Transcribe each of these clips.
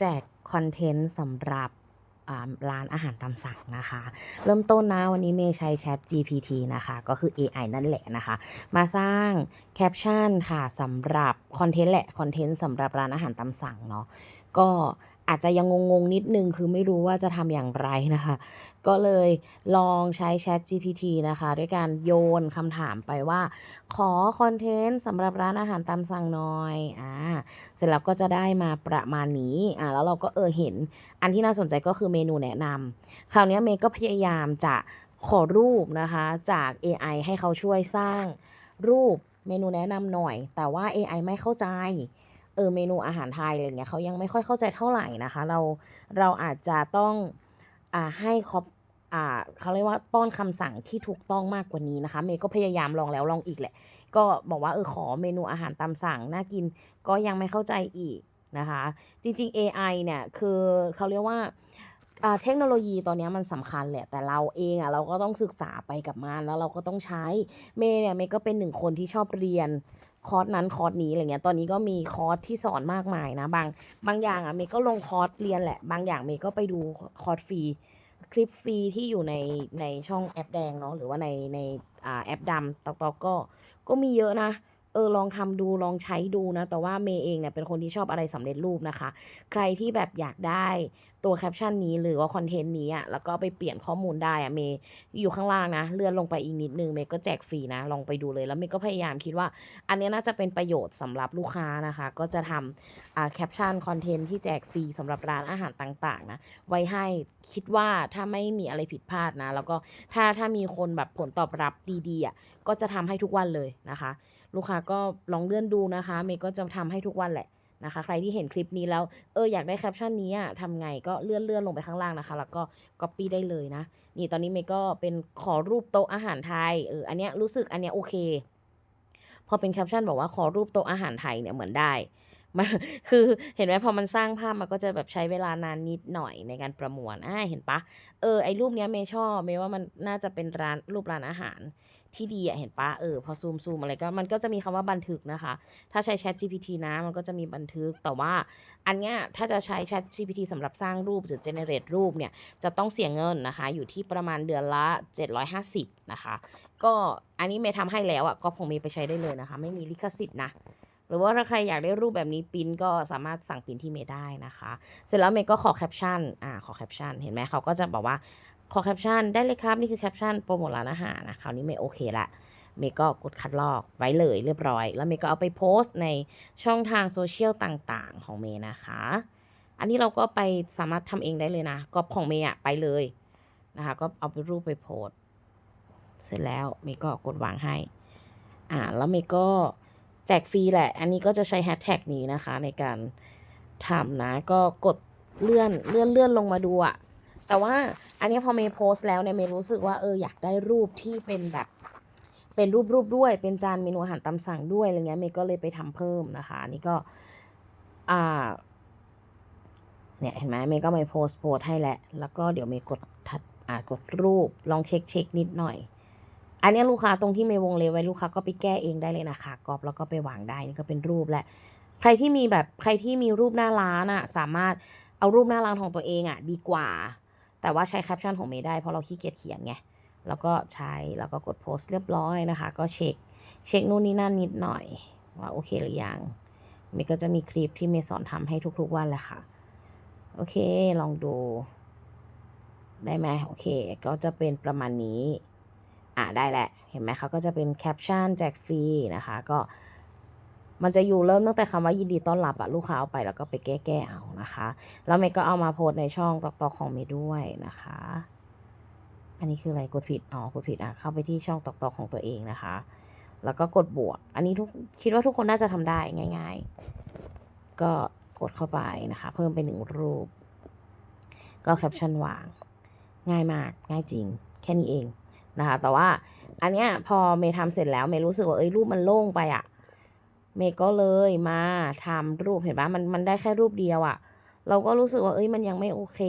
แจกคอนเทนต์สำหรับร้านอาหารตามสั่งนะคะ เริ่มต้นนะวันนี้เมย์ใช้ Chat GPT นะคะ ก็คือ AI นั่นแหละนะคะ มาสร้างแคปชั่นค่ะสำหรับคอนเทนต์แหละ คอนเทนต์สำหรับร้านอาหารตามสั่งเนาะก็ อาจจะยังงงๆนิดนึงคือไม่รู้ว่าจะทำอย่างไรนะคะ ก็เลยลองใช้ Chat GPT นะคะ ด้วยการโยนคำถามไปว่า ขอคอนเทนต์สำหรับร้านอาหารตามสั่งหน่อยอ่าเสร็จแล้วก็จะได้มาประมาณนี้อ่าแล้วเราก็เออเห็น อันที่น่าสนใจก็คือเมนูแนะนำคราวนี้เมย์ก็พยายามจะขอรูปนะคะจาก AI ให้เขาช่วยสร้างรูปเมนูแนะนำหน่อย แต่ว่า AI ไม่เข้าใจ เออเมนูอาหารไทยอะไรเงี้ยเขายังไม่ค่อยเข้าใจเท่าไหร่นะคะ เราเราอาจจะต้องอ่าให้คอปอ่าเขาเรียกว่าป้อนคำสั่งที่ถูกต้องมากกว่านี้นะคะ เมย์ก็พยายามลองแล้วลองอีกแหละ ก็บอกว่าเออขอเมนูอาหารตามสั่งน่ากินก็ยังไม่เข้าใจอีกนะคะ จริง ๆ AI เนี่ยคือเขาเรียกว่า เทคโนโลยีตอนนี้มันสำคัญแหละ แต่เราเองอะเราก็ต้องศึกษาไปกับมันแล้วเราก็ต้องใช้ เมย์เนี่ยเมย์ก็เป็นหนึ่งคนที่ชอบเรียนคอร์สนั้นคอร์สนี้อะไรเงี้ย ตอนนี้ก็มีคอร์สที่สอนมากมายนะ บางบางอย่างอะเมย์ก็ลงคอร์สเรียนแหละ บางอย่างเมย์ก็ไปดูคอร์สฟรีคลิปฟรีที่อยู่ในในช่องแอปแดงเนาะหรือว่าในในอ่าแอปดำตอกตอกก็ก็มีเยอะนะเออลองทำดูลองใช้ดูนะ แต่ว่าเมย์เองเนี่ยเป็นคนที่ชอบอะไรสำเร็จรูปนะคะ ใครที่แบบอยากได้ ตัวแคปชั่นนี้หรือว่าคอนเทนต์นี้อะแล้วก็ไปเปลี่ยนข้อมูลได้อะเมย์อยู่ข้างล่างนะ เลื่อนลงไปอีกนิดนึงเมย์ก็แจกฟรีนะ ลองไปดูเลยแล้วเมย์ก็พยายามคิดว่า อันเนี้ยน่าจะเป็นประโยชน์สำหรับลูกค้านะคะ ก็จะทำอ่าแคปชั่นคอนเทนต์ที่แจกฟรีสำหรับร้านอาหารต่างๆนะไว้ให้คิดว่าถ้าไม่มีอะไรผิดพลาดนะ แล้วก็ถ้าถ้ามีคนแบบผลตอบรับดีๆอะก็จะทำให้ทุกวันเลยนะคะ ลูกค้าก็ลองเลื่อนดูนะคะ เมย์ก็จะทำให้ทุกวันแหละ นะคะ ใครที่เห็นคลิปนี้แล้วเอออยากได้แคปชั่นนี้อะทำไงก็เลื่อนเลื่อนลงไปข้างล่างนะคะ แล้วก็ copy ได้เลยนะ นี่ตอนนี้เมย์ก็เป็นขอรูปโต๊ะอาหารไทยเอออันเนี้ยรู้สึกอันเนี้ยโอเค พอเป็นแคปชั่นบอกว่าขอรูปโต๊ะอาหารไทยเนี่ยเหมือนได้มันคือเห็นไหมพอมันสร้างภาพมันก็จะแบบใช้เวลานานนิดหน่อยในการประมวลอ่าเห็นปะเออไอรูปเนี้ยเมย์ชอบเมย์ว่ามันน่าจะเป็นร้านรูปร้านอาหาร ที่ดีอะเห็นปะเออพอซูมซูมอะไรก็มันก็จะมีคำว่าบันทึกนะคะ ถ้าใช้ Chat GPT นะมันก็จะมีบันทึกแต่ว่าอันเนี้ยถ้าจะใช้ Chat GPT สำหรับสร้างรูปหรือ generate รูปเนี่ยจะต้องเสียเงินนะคะ อยู่ที่ประมาณเดือนละ 750 นะคะ ก็อันนี้เมย์ทำให้แล้วอะก็คงเมย์ไปใช้ได้เลยนะคะ ไม่มีลิขสิทธิ์นะหรือว่าถ้าใครอยากได้รูปแบบนี้ปริ้นก็สามารถสั่งปริ้นที่เมย์ได้นะคะ เสร็จแล้วเมย์ก็ขอแคปชั่นอ่าขอแคปชั่นเห็นไหมเขาก็จะบอกว่า ขอแคปชั่นได้เลยครับ นี่คือแคปชั่นโปรโมทร้านอาหารนะคราวนี้เมย์โอเคละเมย์ก็กดคัดลอกไว้เลยเรียบร้อย แล้วเมย์ก็เอาไปโพสต์ในช่องทางโซเชียลต่างๆ ของเมย์นะคะ อันนี้เราก็ไปสามารถทำเองได้เลยนะก็ของเมย์อะไปเลยนะคะ ก็เอาไปรูปไปโพสต์เสร็จแล้วเมย์ก็กดวางให้ อ่า แล้วเมย์ก็แจกฟรีแหละ อันนี้ก็จะใช้แฮชแท็กนี้นะคะ ในการทำนะ ก็กดเลื่อนเลื่อนเลื่อนลงมาดูอะ แต่ว่าอันนี้พอเมย์โพสต์แล้วเนี่ยเมย์รู้สึกว่าเอออยากได้รูปที่เป็นแบบเป็นรูปรูปด้วย เป็นจานเมนูอาหารตามสั่งด้วยอะไรเงี้ยเมย์ก็เลยไปทำเพิ่มนะคะอันนี่ก็อ่าเนี่ยเห็นไหมเมย์ก็มาโพสต์โพสต์ให้แหละ แล้วก็เดี๋ยวเมย์กดทัดอ่ากดรูปลองเช็คเช็คนิดหน่อย อันนี้ลูกค้าตรงที่เมย์วงเล็บไว้ลูกค้าก็ไปแก้เองได้เลยนะคะกรอบแล้วก็ไปวางได้นี่ก็เป็นรูปแหละ ใครที่มีแบบใครที่มีรูปหน้าร้านอะสามารถเอารูปหน้าร้านของตัวเองอะดีกว่า แต่ว่าใช้แคปชั่นของเมย์ได้เพราะเราขี้เกียจเขียนไงแล้วก็ใช้แล้วก็กดโพสต์เรียบร้อยนะคะ ก็เช็คเช็คนู่นนี่นั่นนิดหน่อย ว่าโอเคหรือยังเมย์ก็จะมีคลิปที่เมย์สอนทำให้ทุกๆวันแหละค่ะ โอเคลองดู ได้ไหมโอเค ก็จะเป็นประมาณนี้ อ่าได้แหละ เห็นไหมเขาก็จะเป็นแคปชั่นแจกฟรีนะคะ ก็ มันจะอยู่เริ่มตั้งแต่คำว่ายินดีต้อนรับอะลูกค้าเอาไปแล้วก็ไปแก้แก้เอานะคะ แล้วเมย์ก็เอามาโพสในช่องตอกตอกของเมย์ด้วยนะคะ อันนี้คืออะไรกดผิดอ๋อกดผิดอะเข้าไปที่ช่องตอกตอกของตัวเองนะคะ แล้วก็กดบวก อันนี้ทุกคิดว่าทุกคนน่าจะทำได้ง่าย ๆ ก็กดเข้าไปนะคะ เพิ่มไปหนึ่งรูป ก็แคปชั่นวาง ง่ายมากง่ายจริง แค่นี้เองนะคะ แต่ว่าอันเนี้ยพอเมย์ทำเสร็จแล้วเมย์รู้สึกว่าเอ้ยรูปมันโล่งไปอะ เมย์ก็เลยมาทำรูปเห็นปะมันมันได้แค่รูปเดียวอะเราก็รู้สึกว่าเอ้ยมันยังไม่โอเค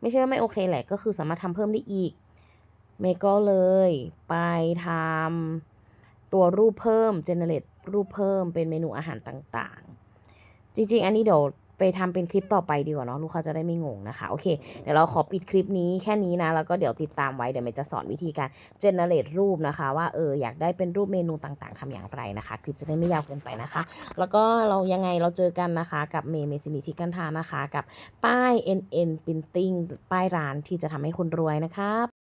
ไม่ใช่ว่าไม่โอเคแหละก็คือสามารถทำเพิ่มได้อีก เมย์ก็เลยไปทำตัวรูปเพิ่มเจเนเรตรูปเพิ่มเป็นเมนูอาหารต่างๆ จริง ๆ อันนี้เดี๋ยว ไปทำเป็นคลิปต่อไปดีกว่าเนาะลูกค้าจะได้ไม่งงนะคะโอเคเดี๋ยวเราขอปิดคลิปนี้แค่นี้นะแล้วก็เดี๋ยวติดตามไว้เดี๋ยวเมย์จะสอนวิธีการ generate รูปนะคะ ว่าเอออยากได้เป็นรูปเมนูต่างๆทำอย่างไรนะคะ คลิปจะได้ไม่ยาวเกินไปนะคะ แล้วก็เรายังไงเราเจอกันนะคะ กับเมย์เมซินิทิกันทานะคะ กับป้าย NN Printing ป้ายร้านที่จะทำให้คุณรวยนะคะ